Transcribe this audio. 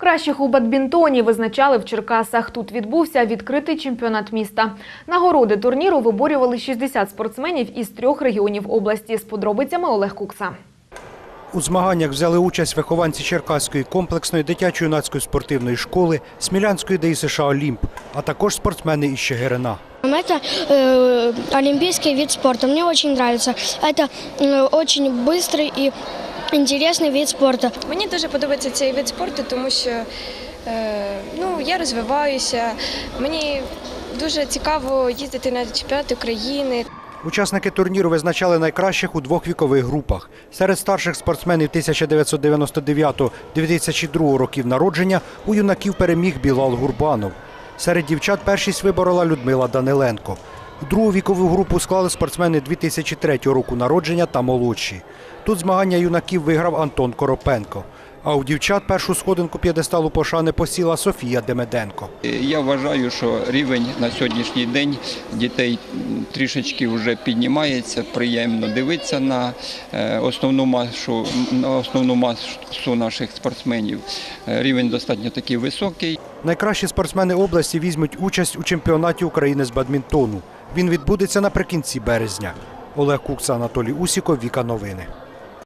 Кращих у бадмінтоні визначали в Черкасах. Тут відбувся відкритий чемпіонат міста. Нагороди турніру виборювали 60 спортсменів із трьох регіонів області. З подробицями Олег Кукса. У змаганнях взяли участь вихованці Черкаської комплексної дитячо-юнацької спортивної школи, Смілянської ДЮСШ «Олімп», а також спортсмени із Чигирина. Это э, олимпийский вид спорта. Мне очень нравится. Это э, очень быстрый и интересный вид спорта. Мені дуже подобається цей вид спорту, тому що е, ну, я розвиваюся. Мені дуже цікаво їздити на чемпіонати України. Учасники турніру визначали найкращих у двох вікових групах. Серед старших спортсменів 1999-2002 років народження у юнаків переміг Білал Гурбанов. Серед дівчат першість виборола Людмила Даниленко. Другу вікову групу склали спортсмени 2003 року народження та молодші. Тут змагання юнаків виграв Антон Коропенко. А у дівчат першу сходинку п'єдесталу пошани посіла Софія Демеденко. Я вважаю, що рівень на сьогоднішній день дітей трішечки вже піднімається. Приємно дивитися на е, основну масу, на основну масу наших спортсменів. Е, Рівень достатньо такий високий. Найкращі спортсмени області візьмуть участь у чемпіонаті України з бадмінтону. Він відбудеться наприкінці березня. Олег Кукса, Анатолій Усіков, Віка Новини.